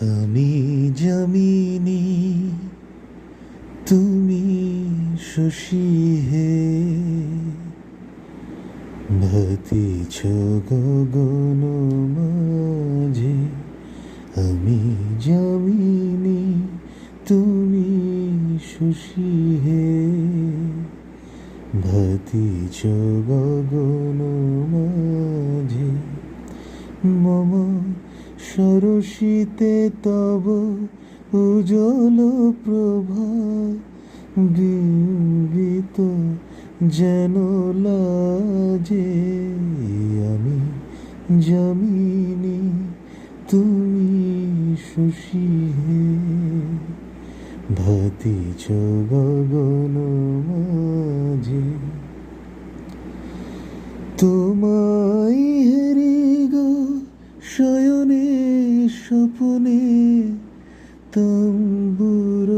আমি জমিনি তুমি শশী হে। ভাতিছ গগন মাঝে আমি জমিনি তুমি শশী হে। ভাতিছ গগন মাঝে সরসিতে তব উজ্জ্বল প্রভা বিম্বিত যেন লাজে আমি জমিনি তুমি শশী হে। ভাতিছ গগন মাঝে স্বপনে তম্বুর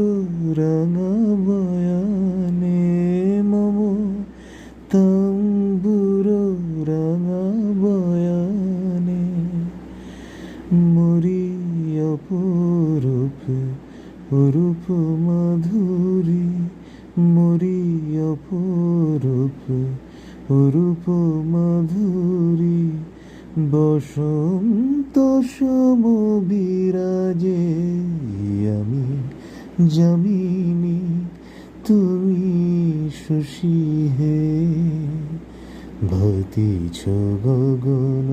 রাঙা বয়ানে মম তম্বুর রাঙা বয়ানে মরি অপরূপ অরূপ মাধুরী মরি অপরূপ অরূপ মাধুরী। বসন্ত সম বিরাজে আমি জামিনি তুমি শশী হে। ভতি গগন